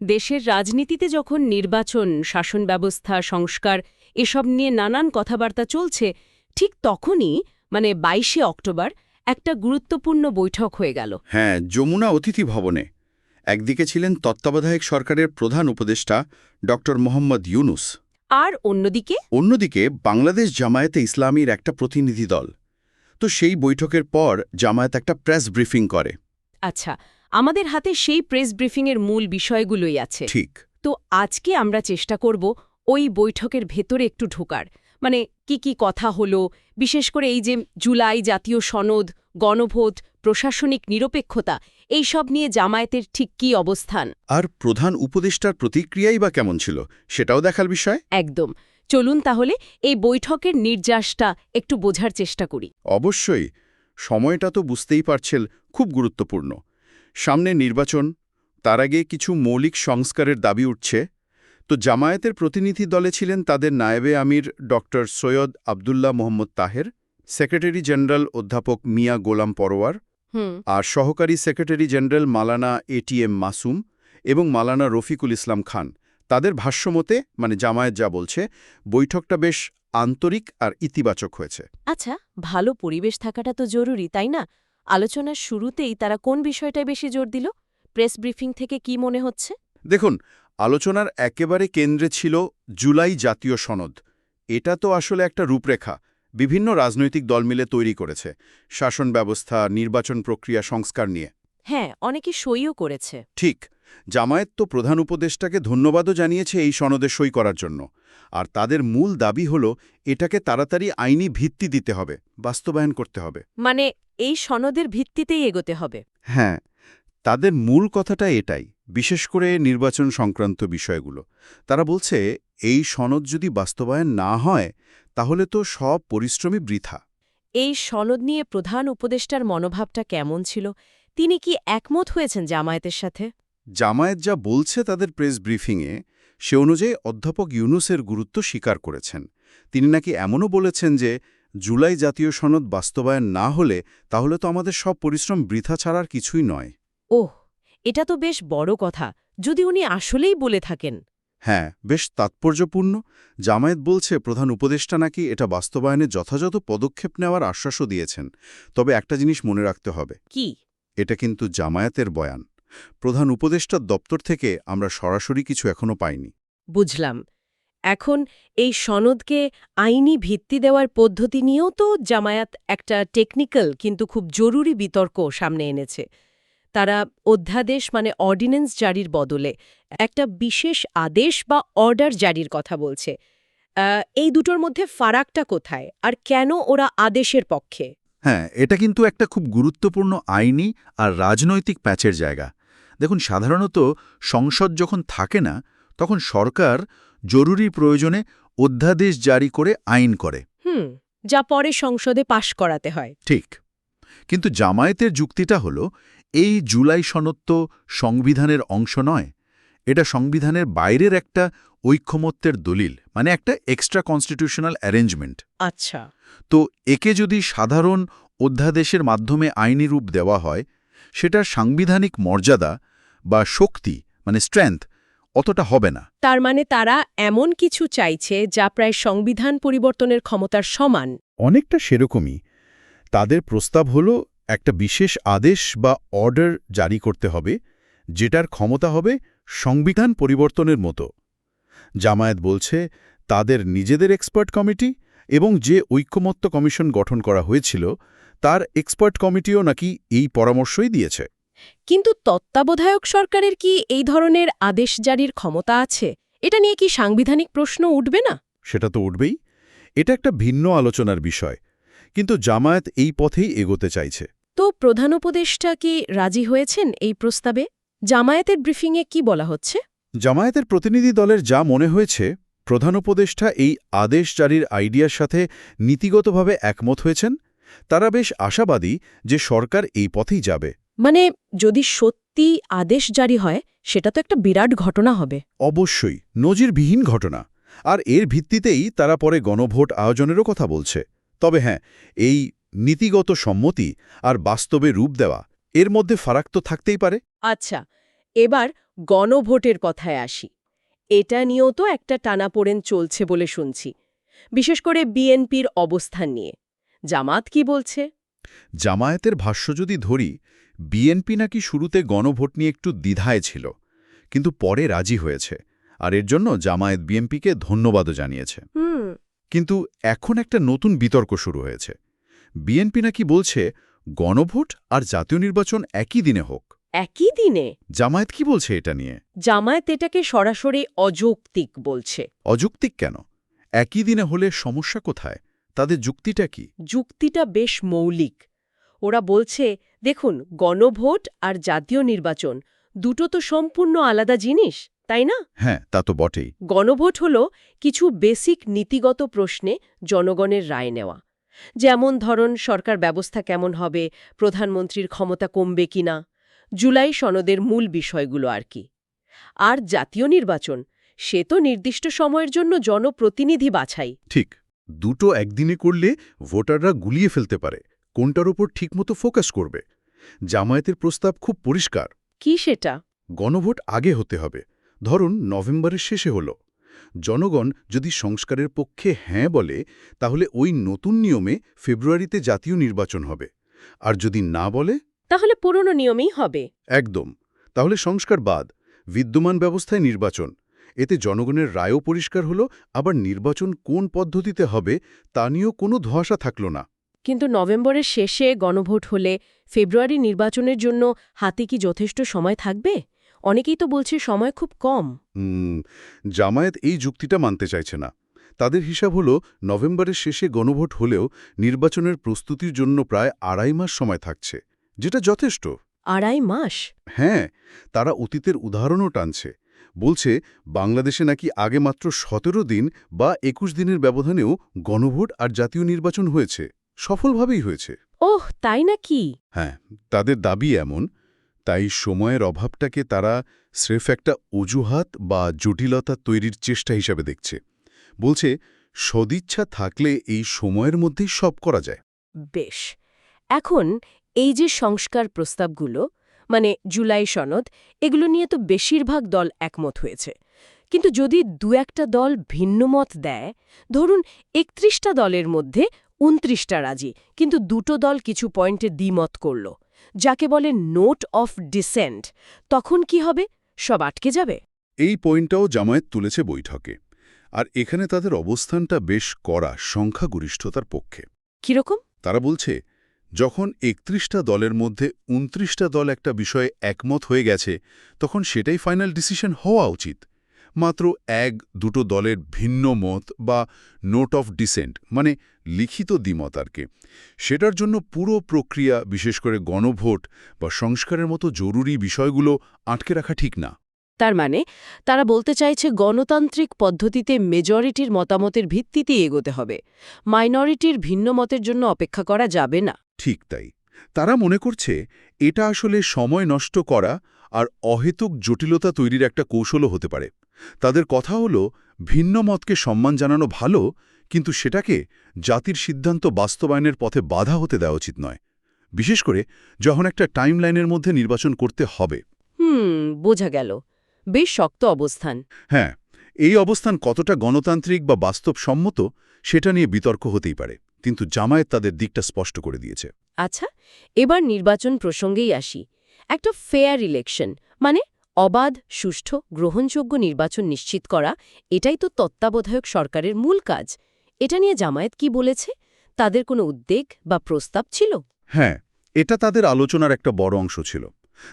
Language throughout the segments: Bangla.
দেশের রাজনীতিতে যখন নির্বাচন শাসন ব্যবস্থা সংস্কার এসব নিয়ে নানান কথাবার্তা চলছে ঠিক তখনই মানে বাইশে অক্টোবর একটা গুরুত্বপূর্ণ বৈঠক হয়ে গেল। হ্যাঁ যমুনা অতিথি ভবনে। একদিকে ছিলেন তত্ত্বাবধায়ক সরকারের প্রধান উপদেষ্টা ড মোহাম্মদ ইউনুস। আর অন্যদিকে? অন্যদিকে বাংলাদেশ জামায়াতে ইসলামীর একটা প্রতিনিধি দল। তো সেই বৈঠকের পর জামায়াত একটা প্রেস ব্রিফিং করে। আচ্ছা আমাদের হাতে সেই প্রেস ব্রিফিংয়ের মূল বিষয়গুলোই আছে। ঠিক। তো আজকে আমরা চেষ্টা করব ওই বৈঠকের ভেতরে একটু ঢোকার। মানে কি কি কথা হলো বিশেষ করে এই যে জুলাই জাতীয় সনদ গণভোট প্রশাসনিক নিরপেক্ষতা এই সব নিয়ে জামায়াতের ঠিক কি অবস্থান? আর প্রধান উপদেষ্টার প্রতিক্রিয়াই বা কেমন ছিল সেটাও দেখার বিষয়? একদম। চলুন তাহলে এই বৈঠকের নির্যাসটা একটু বোঝার চেষ্টা করি। অবশ্যই। সময়টা তো বুঝতেই পারছেন খুব গুরুত্বপূর্ণ। সামনে নির্বাচন তার আগে কিছু মৌলিক সংস্কারের দাবি উঠছে। তো জামায়াতের প্রতিনিধি দলে ছিলেন তাদের নায়েবে আমির doctor Syed Abdullah Mohammad Taher secretary general অধ্যাপক মিয়া গোলাম পরোয়ার আর সহকারী সেক্রেটারি জেনারেল মালানা এটিএম মাসুম এবং মালানা রফিকুল ইসলাম খান। তাদের ভাষ্যমতে মানে জামায়াত যা বলছে বৈঠকটা বেশ আন্তরিক আর ইতিবাচক হয়েছে। আচ্ছা ভালো পরিবেশ থাকাটা তো জরুরি তাই না? আলোচনার শুরুতেই তারা কোন বিষয়টায় বেশি জোর দিল? প্রেস ব্রিফিং থেকে কি মনে হচ্ছে? দেখুন আলোচনার একেবারে কেন্দ্রে ছিল জুলাই জাতীয় সনদ। এটা তো আসলে একটা রূপরেখা। বিভিন্ন রাজনৈতিক দল মিলে তৈরি করেছে। শাসন ব্যবস্থা নির্বাচন প্রক্রিয়া সংস্কার নিয়ে। হ্যাঁ অনেকে সইও করেছে। ঠিক। জামায়াত তো প্রধান উপদেষ্টাকে ধন্যবাদও জানিয়েছে এই সনদে সই করার জন্য। আর তাদের মূল দাবি হল এটাকে তাড়াতাড়ি আইনি ভিত্তি দিতে হবে বাস্তবায়ন করতে হবে। মানে এই সনদের ভিত্তিতেই এগোতে হবে। হ্যাঁ তাদের মূল কথাটা এটাই বিশেষ করে নির্বাচন সংক্রান্ত বিষয়গুলো। তারা বলছে এই সনদ যদি বাস্তবায়ন না হয় তাহলে তো সব পরিশ্রমী বৃথা। এই সনদ নিয়ে প্রধান উপদেষ্টার মনোভাবটা কেমন ছিল? তিনি কি একমত হয়েছেন জামায়াতের সাথে? জামায়াত যা বলছে তাদের প্রেস ব্রিফিংয়ে সে অনুযায়ী অধ্যাপক ইউনুসের গুরুত্ব স্বীকার করেছেন। তিনি নাকি এমনও বলেছেন যে জুলাই জাতীয় সনদ বাস্তবায়ন না হলে তাহলে তো আমাদের সব পরিশ্রম বৃথা ছাড়ার কিছুই নয়। ওহ এটা তো বেশ বড় কথা যদি উনি আসলেই বলে থাকেন। হ্যাঁ বেশ তাৎপর্যপূর্ণ। জামায়াত বলছে প্রধান উপদেষ্টা নাকি এটা বাস্তবায়নে যথাযথ পদক্ষেপ নেওয়ার আশ্বাসও দিয়েছেন। তবে একটা জিনিস মনে রাখতে হবে। কি? এটা কিন্তু জামায়াতের বয়ান। প্রধান উপদেষ্টার দপ্তর থেকে আমরা সরাসরি কিছু এখনও পাইনি। বুঝলাম। এখন এই সনদকে আইনি ভিত্তি দেওয়ার পদ্ধতি নিয়েও তো জামায়াত একটা টেকনিক্যাল কিন্তু খুব জরুরি বিতর্ক সামনে এনেছে। তারা অধ্যাদেশ মানে অর্ডিন্যান্স জারির বদলে একটা বিশেষ আদেশ বা অর্ডার জারির কথা বলছে। এই দুটোর মধ্যে ফারাকটা কোথায়? আর কেন ওরা আদেশের পক্ষে? হ্যাঁ এটা কিন্তু একটা খুব গুরুত্বপূর্ণ আইনি আর রাজনৈতিক প্যাচের জায়গা। দেখুন, সাধারণত সংসদ যখন থাকে না, তখন সরকার জরুরি প্রয়োজনে অধ্যাদেশ জারি করে আইন করে। হুম যা পরে সংসদে পাশ করাতে হয়। ঠিক। কিন্তু জামায়াতের যুক্তিটা হল এই জুলাই সনত্ব সংবিধানের অংশ নয় এটা সংবিধানের বাইরের একটা ঐক্যমত্যের দলিল মানে একটা এক্সট্রা কনস্টিটিউশনাল অ্যারেঞ্জমেন্ট আচ্ছা। তো একে যদি সাধারণ অধ্যাদেশের মাধ্যমে আইনি রূপ দেওয়া হয় সেটার সাংবিধানিক মর্যাদা বা শক্তি মানে স্ট্রেংথ অতটা হবে না। তার মানে তারা এমন কিছু চাইছে যা প্রায় সংবিধান পরিবর্তনের ক্ষমতার সমান। অনেকটা সেরকমই। তাদের প্রস্তাব হল একটা বিশেষ আদেশ বা অর্ডার জারি করতে হবে যেটার ক্ষমতা হবে সংবিধান পরিবর্তনের মতো। জামায়াত বলছে তাদের নিজেদের এক্সপার্ট কমিটি এবং যে ঐক্যমত্য কমিশন গঠন করা হয়েছিল তার এক্সপার্ট কমিটিও নাকি এই পরামর্শই দিয়েছে। কিন্তু তত্ত্বাবধায়ক সরকারের কি এই ধরনের আদেশ জারির ক্ষমতা আছে? এটা নিয়ে কি সাংবিধানিক প্রশ্ন উঠবে না? সেটা তো উঠবেই। এটা একটা ভিন্ন আলোচনার বিষয় কিন্তু জামায়াত এই পথেই এগোতে চাইছে। তো প্রধান উপদেষ্টা কি রাজি হয়েছেন এই প্রস্তাবে? জামায়াতের ব্রিফিংয়ে কি বলা হচ্ছে? জামায়াতের প্রতিনিধি দলের যা মনে হয়েছে প্রধান উপদেষ্টা এই আদেশ জারির আইডিয়ার সাথে নীতিগতভাবে একমত হয়েছেন। তারা বেশ আশাবাদী যে সরকার এই পথেই যাবে। মানে যদি সত্যি আদেশ জারি হয় সেটা তো একটা বিরাট ঘটনা হবে। অবশ্যই নজিরবিহীন ঘটনা। আর এর ভিত্তিতেই তারা পরে গণভোট আয়োজনেরও কথা বলছে। তবে হ্যাঁ এই নীতিগত সম্মতি আর বাস্তবে রূপ দেওয়া এর মধ্যে ফারাক তো থাকতেই পারে। আচ্ছা এবার গণভোটের কথায় আসি। এটা নিয়েও তো একটা টানাপোড়েন চলছে বলে শুনছি। বিশেষ করে বিএনপির অবস্থান নিয়ে। জামাত কি বলছে? জামায়াতের ভাষ্য যদি ধরি বিএনপি নাকি শুরুতে গণভোট নিয়ে একটু দ্বিধায় ছিল কিন্তু পরে রাজি হয়েছে আর এর জন্য জামায়াত বিএনপিকে ধন্যবাদও জানিয়েছে। কিন্তু এখন একটা নতুন বিতর্ক শুরু হয়েছে। বিএনপি নাকি বলছে গণভোট আর জাতীয় নির্বাচন একই দিনে হোক। একই দিনে? জামায়াত কি বলছে এটা নিয়ে? জামায়াত এটাকে সরাসরি অযৌক্তিক বলছে। অযৌক্তিক কেন? একই দিনে হলে সমস্যা কোথায়? তাদের যুক্তিটা কি? যুক্তিটা বেশ মৌলিক। ওরা বলছে দেখুন গণভোট আর জাতীয় নির্বাচন দুটো তো সম্পূর্ণ আলাদা জিনিস তাই না? হ্যাঁ তা তো বটেই। গণভোট হল কিছু বেসিক নীতিগত প্রশ্নে জনগণের রায় নেওয়া। যেমন ধরন সরকার ব্যবস্থা কেমন হবে প্রধানমন্ত্রীর ক্ষমতা কমবে কিনা জুলাই সনদের মূল বিষয়গুলো আর কি। আর জাতীয় নির্বাচন সে তো নির্দিষ্ট সময়ের জন্য জনপ্রতিনিধি বাছাই। ঠিক দুটো একদিনে করলে ভোটাররা গুলিয়ে ফেলতে পারে। কোনটার ওপর ঠিকমতো ফোকাস করবে? জামায়াতের প্রস্তাব খুব পরিষ্কার। কি সেটা? গণভোট আগে হতে হবে। ধরুন নভেম্বরের শেষে হল। জনগণ যদি সংস্কারের পক্ষে হ্যাঁ বলে তাহলে ওই নতুন নিয়মে ফেব্রুয়ারিতে জাতীয় নির্বাচন হবে। আর যদি না বলে? তাহলে পুরনো নিয়মেই হবে। একদম। তাহলে সংস্কার বাদ বিদ্যমান ব্যবস্থায় নির্বাচন। এতে জনগণের রায়ও পরিষ্কার হলো আবার নির্বাচন কোন পদ্ধতিতে হবে তা নিয়েও কোনো ধোঁয়াশা থাকল না। কিন্তু নভেম্বরের শেষে গণভোট হলে ফেব্রুয়ারি নির্বাচনের জন্য হাতে কি যথেষ্ট সময় থাকবে? অনেকেই তো বলছে সময় খুব কম। জামায়াত এই যুক্তিটা মানতে চাইছে না। তাদের হিসাব হল নভেম্বরের শেষে গণভোট হলেও নির্বাচনের প্রস্তুতির জন্য প্রায় আড়াই মাস সময় থাকছে যেটা যথেষ্ট। আড়াই মাস? হ্যাঁ তারা অতীতের উদাহরণও টানছে। বলছে বাংলাদেশে নাকি আগে মাত্র সতেরো দিন বা একুশ দিনের ব্যবধানেও গণভোট আর জাতীয় নির্বাচন হয়েছে। সফলভাবেই হয়েছে। ওহ তাই নাকি? হ্যাঁ তাদের দাবি এমন তাই সময়ের অভাবটাকে তারা স্রেফ একটা অজুহাত বা জটিলতা তৈরির চেষ্টা হিসাবে দেখছে। বলছে সদিচ্ছা থাকলে এই সময়ের মধ্যে সব করা যায়। বেশ। এখন এই যে সংস্কার প্রস্তাবগুলো মানে জুলাই সনদ এগুলো নিয়ে তো বেশিরভাগ দল একমত হয়েছে। কিন্তু যদি দু একটা দল ভিন্ন মত দেয় ধরুন একত্রিশটা দলের মধ্যে উনত্রিশটা রাজি কিন্তু দুটো দল কিছু পয়েন্টে দ্বিমত করল। যাকে বলে নোট অফ ডিসেন্ট তখন কি হবে? সব আটকে যাবে? এই পয়েন্টটাও জামায়াত তুলেছে বৈঠকে আর এখানে তাদের অবস্থানটা বেশ কড়া সংখ্যাগরিষ্ঠতার পক্ষে। কীরকম? তারা বলছে যখন একত্রিশটা দলের মধ্যে উনত্রিশটা দল একটা বিষয়ে একমত হয়ে গেছে তখন সেটাই ফাইনাল ডিসিশন হওয়া উচিত। মাত্র এক দুটো দলের ভিন্ন মত বা নোট অফ ডিসেন্ট মানে লিখিত দ্বিমত আর কি। সেটার জন্য পুরো প্রক্রিয়া বিশেষ করে গণভোট বা সংস্কারের মতো জরুরি বিষয়গুলো আটকে রাখা ঠিক না। তার মানে তারা বলতে চাইছে গণতান্ত্রিক পদ্ধতিতে মেজরিটির মতামতের ভিত্তিতে এগোতে হবে। মাইনরিটির ভিন্ন মতের জন্য অপেক্ষা করা যাবে না। ঠিক তাই। তারা মনে করছে এটা আসলে সময় নষ্ট করা আর অহেতুক জটিলতা তৈরির একটা কৌশলও হতে পারে। তাদের কথা হল ভিন্ন মতকে সম্মান জানানো ভালো কিন্তু সেটাকে জাতির সিদ্ধান্ত বাস্তবায়নের পথে বাধা হতে দেওয়া উচিত নয়। বিশেষ করে যখন একটা টাইমলাইনের মধ্যে নির্বাচন করতে হবে। হুম বোঝা গেল। বেশ শক্ত অবস্থান। হ্যাঁ এই অবস্থান কতটা গণতান্ত্রিক বা বাস্তবসম্মত সেটা নিয়ে বিতর্ক হতেই পারে কিন্তু জামায়াত তাদের দিকটা স্পষ্ট করে দিয়েছে। আচ্ছা এবার নির্বাচন প্রসঙ্গেই আসি। একটা ফেয়ার ইলেকশন মানে অবাধ সুষ্ঠু গ্রহণযোগ্য নির্বাচন নিশ্চিত করা এটাই তো তত্ত্বাবধায়ক সরকারের মূল কাজ। এটা নিয়ে জামায়াত কি বলেছে? তাদের কোনো উদ্বেগ বা প্রস্তাব ছিল? হ্যাঁ এটা তাদের আলোচনার একটা বড় অংশ ছিল।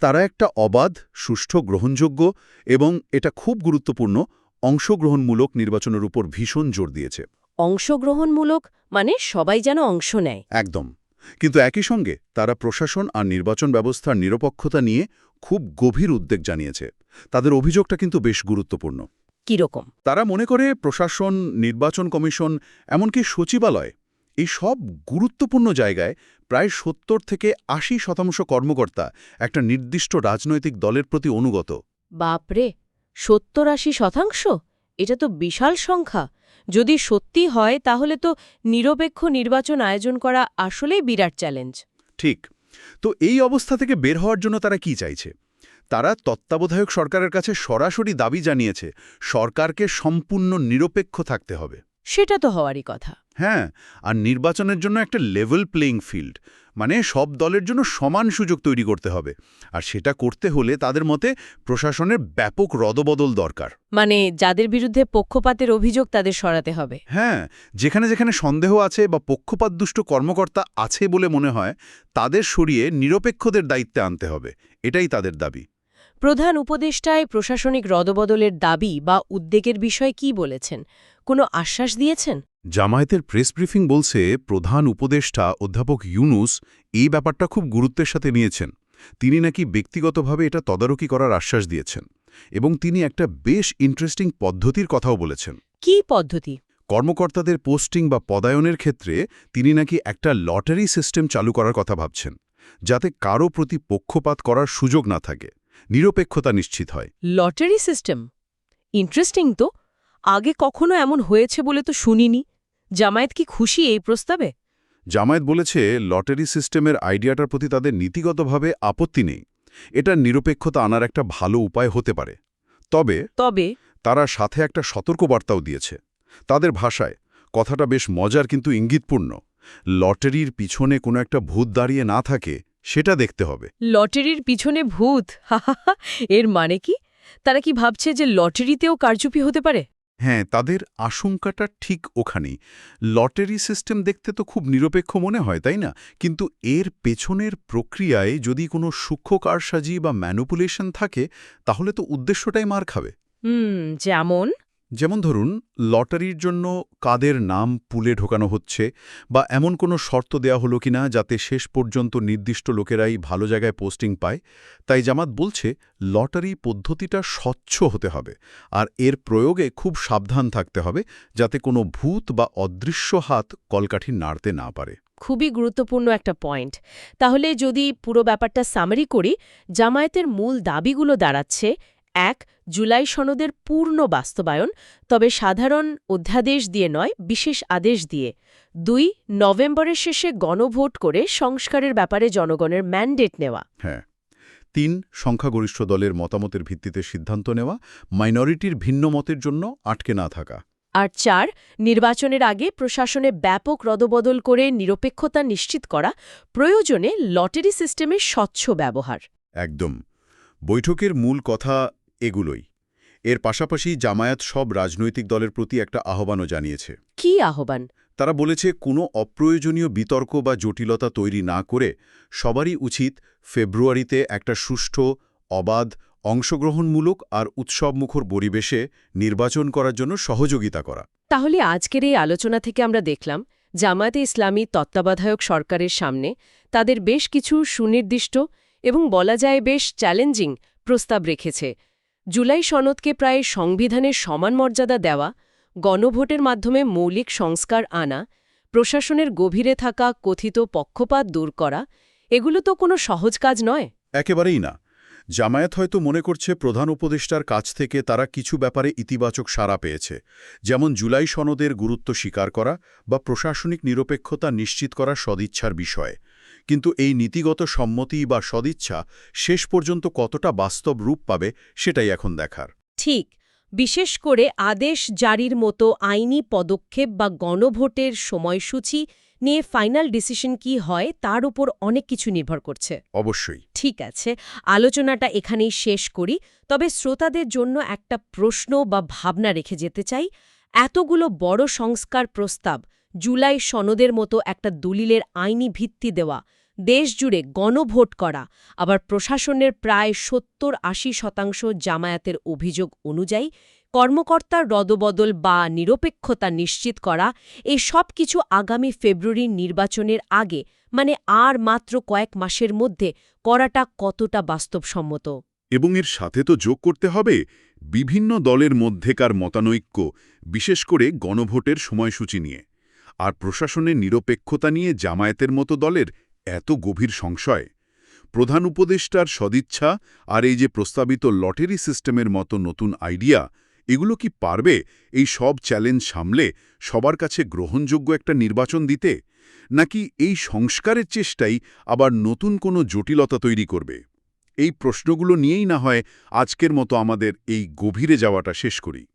তারা একটা অবাধ সুষ্ঠু গ্রহণযোগ্য এবং এটা খুব গুরুত্বপূর্ণ অংশগ্রহণমূলক নির্বাচনের উপর ভীষণ জোর দিয়েছে। অংশগ্রহণমূলক মানে সবাই যেন অংশ নেয়। একদম। কিন্তু একই সঙ্গে তারা প্রশাসন আর নির্বাচন ব্যবস্থার নিরপেক্ষতা নিয়ে খুব গভীর উদ্বেগ জানিয়েছে। তাদের অভিযোগটা কিন্তু বেশ গুরুত্বপূর্ণ। কীরকম? তারা মনে করে প্রশাসন নির্বাচন কমিশন এমনকি সচিবালয় এই সব গুরুত্বপূর্ণ জায়গায় প্রায় সত্তর থেকে আশি শতাংশ কর্মকর্তা একটা নির্দিষ্ট রাজনৈতিক দলের প্রতি অনুগত। বাপরে! সত্তর আশি শতাংশ? এটা তো বিশাল সংখ্যা। যদি সত্যি হয় তাহলে তো নিরপেক্ষ নির্বাচন আয়োজন করা আসলেই বিরাট চ্যালেঞ্জ। ঠিক। তো এই অবস্থা থেকে বের হওয়ার জন্য তারা কি চাইছে? তারা তত্ত্বাবধায়ক সরকারের কাছে সরাসরি দাবি জানিয়েছে সরকারকে সম্পূর্ণ নিরপেক্ষ থাকতে হবে। সেটা তো হওয়ারই কথা। হ্যাঁ আর নির্বাচনের জন্য একটা লেভেল প্লেইং ফিল্ড মানে সব দলের জন্য সমান সুযোগ তৈরি করতে হবে। আর সেটা করতে হলে তাদের মতে প্রশাসনের ব্যাপক রদবদল দরকার। মানে যাদের বিরুদ্ধে পক্ষপাতের অভিযোগ তাদের সরাতে হবে। হ্যাঁ যেখানে যেখানে সন্দেহ আছে বা পক্ষপাতদুষ্ট কর্মকর্তা আছে বলে মনে হয় তাদের সরিয়ে নিরপেক্ষদের দায়িত্বে আনতে হবে। এটাই তাদের দাবি। প্রধান উপদেষ্টায় প্রশাসনিক রদবদলের দাবি বা উদ্বেগের বিষয়ে কি বলেছেন? কোনো আশ্বাস দিয়েছেন? জামায়াতের প্রেস ব্রিফিং বলছে প্রধান উপদেষ্টা অধ্যাপক ইউনুস এই ব্যাপারটা খুব গুরুত্বের সাথে নিয়েছেন। তিনি নাকি ব্যক্তিগতভাবে এটা তদারকি করার আশ্বাস দিয়েছেন এবং তিনি একটা বেশ ইন্টারেস্টিং পদ্ধতির কথাও বলেছেন। কি পদ্ধতি? কর্মকর্তাদের পোস্টিং বা পদায়নের ক্ষেত্রে তিনি নাকি একটা লটারি সিস্টেম চালু করার কথা ভাবছেন যাতে কারও প্রতি পক্ষপাত করার সুযোগ না থাকে নিরপেক্ষতা নিশ্চিত হয়। Lottery system? ইন্টারেস্টিং তো। আগে কখনো এমন হয়েছে বলে তো শুনিনি। জামায়াত কি খুশি এই প্রস্তাবে? জামায়াত বলেছে লটারি সিস্টেমের আইডিয়াটার প্রতি তাদের নীতিগতভাবে আপত্তি নেই। এটা নিরপেক্ষতা আনার একটা ভালো উপায় হতে পারে। তবে তবে তারা সাথে একটা সতর্কবার্তাও দিয়েছে। তাদের ভাষায় কথাটা বেশ মজার কিন্তু ইঙ্গিতপূর্ণ। লটারির পিছনে কোনো একটা ভূত দাঁড়িয়ে না থাকে সেটা দেখতে হবে। লটারির পিছনে ভূত? এর মানে কি? তারা কি ভাবছে যে লটারিতেও কারচুপি হতে পারে? হ্যাঁ তাদের আশঙ্কাটা ঠিক ওখানেই। লটারি সিস্টেম দেখতে তো খুব নিরপেক্ষ মনে হয়, তাই না? কিন্তু এর পেছনের প্রক্রিয়ায় যদি কোনো সূক্ষ্ম কারসাজি বা ম্যানুপুলেশন থাকে, তাহলে তো উদ্দেশ্যটাই মার খাবে। হুম, যেমন? যেমন ধরুন, লটারির জন্য কাদের নাম পুলে ঢোকানো হচ্ছে বা এমন কোনো শর্ত দেয়া হলো কিনা যাতে শেষ পর্যন্ত নির্দিষ্ট লোকেরাই ভালো জায়গায় পোস্টিং পায়, তাই জামাত বলছে লটারি পদ্ধতিটা স্বচ্ছ হতে হবে আর এর প্রয়োগে খুব সাবধান থাকতে হবে যাতে কোনো ভূত বা অদৃশ্য হাত কলকাঠি নাড়তে না পারে। খুবই গুরুত্বপূর্ণ একটা পয়েন্ট। তাহলে যদি পুরো ব্যাপারটা সামারি করি, জামায়াতের মূল দাবিগুলো দাঁড়াচ্ছে, এক জুলাই সনদের পূর্ণ বাস্তবায়ন তবে সাধারণ অধ্যাদেশ দিয়ে নয় বিশেষ আদেশ দিয়ে। দুই নভেম্বরের শেষে গণভোট করে সংস্কারের ব্যাপারে জনগণের ম্যান্ডেট নেওয়া। হ্যাঁ। তিন সংখ্যাগরিষ্ঠ দলের মতামতের ভিত্তিতে সিদ্ধান্ত নেওয়া মাইনরিটির ভিন্ন মতের জন্য আটকে না থাকা। আর চার নির্বাচনের আগে প্রশাসনে ব্যাপক রদবদল করে নিরপেক্ষতা নিশ্চিত করা প্রয়োজনে লটারি সিস্টেমের স্বচ্ছ ব্যবহার। একদম। বৈঠকের মূল কথা এগুলোই। এর পাশাপাশি জামায়াত সব রাজনৈতিক দলের প্রতি একটা আহ্বানও জানিয়েছে। কি আহ্বান? তারা বলেছে কোনো অপ্রয়োজনীয় বিতর্ক বা জটিলতা তৈরি না করে সবারই উচিত ফেব্রুয়ারিতে একটা সুষ্ঠু অবাধ অংশগ্রহণমূলক আর উৎসবমুখর পরিবেশে নির্বাচন করার জন্য সহযোগিতা করা। তাহলে আজকের এই আলোচনা থেকে আমরা দেখলাম জামায়াতে ইসলামী তত্ত্বাবধায়ক সরকারের সামনে তাদের বেশ কিছু সুনির্দিষ্ট এবং বলা যায় বেশ চ্যালেঞ্জিং প্রস্তাব রেখেছে। জুলাই সনদকে প্রায় সংবিধানের সমান মর্যাদা দেওয়া, গণভোটের মাধ্যমে মৌলিক সংস্কার আনা, প্রশাসনের গভীরে থাকা কথিত পক্ষপাত দূর করা, এগুলো তো কোনো সহজ কাজ নয়। একেবারেই না। জামায়াত হয়তো মনে করছে প্রধান উপদেষ্টার কাছ থেকে তারা কিছু ব্যাপারে ইতিবাচক সাড়া পেয়েছে, যেমন জুলাই সনদের গুরুত্ব স্বীকার করা বা প্রশাসনিক নিরপেক্ষতা নিশ্চিত করা সদিচ্ছার বিষয়ে। কিন্তু এই নীতিগত সম্মতি বা সদিচ্ছা শেষ পর্যন্ত কতটা বাস্তব রূপ পাবে সেটাই এখন দেখার। ঠিক বিশেষ করে আদেশ জারির মতো আইনি পদক্ষেপ বা গণভোটের সময়সূচি নিয়ে ফাইনাল ডিসিশন কি হয় তার উপর অনেক কিছু নির্ভর করছে। অবশ্যই। ঠিক আছে আলোচনাটা এখানেই শেষ করি তবে শ্রোতাদের জন্য একটা প্রশ্ন বা ভাবনা রেখে যেতে চাই। এতগুলো বড় সংস্কার প্রস্তাব জুলাই সনদের মতো একটা দলিলের আইনি ভিত্তি দেওয়া, দেশজুড়ে গণভোট করা, আবার প্রশাসনের প্রায় সত্তর আশি শতাংশ জামায়াতের অভিযোগ অনুযায়ী কর্মকর্তার রদবদল বা নিরপেক্ষতা নিশ্চিত করা, এই সব কিছু আগামী ফেব্রুয়ারির নির্বাচনের আগে মানে আর মাত্র কয়েক মাসের মধ্যে, করাটা কতটা বাস্তবসম্মত? এবং এর সাথে তো যোগ করতে হবে, বিভিন্ন দলের মধ্যেকার মতানৈক্য, বিশেষ করে গণভোটের সময়সূচি নিয়ে। আর প্রশাসনের নিরপেক্ষতা নিয়ে জামায়াতের মতো দলের এত গভীর সংশয়। প্রধান উপদেষ্টার সদিচ্ছা আর এই যে প্রস্তাবিত লটারি সিস্টেমের মতো নতুন আইডিয়া, এগুলো কি পারবে এই সব চ্যালেঞ্জ সামলে সবার কাছে গ্রহণযোগ্য একটা নির্বাচন দিতে? নাকি এই সংস্কারের চেষ্টাই আবার নতুন কোনো জটিলতা তৈরি করবে? এই প্রশ্নগুলো নিয়েই না হয় আজকের মতো আমাদের এই গভীরে যাওয়াটা শেষ করি।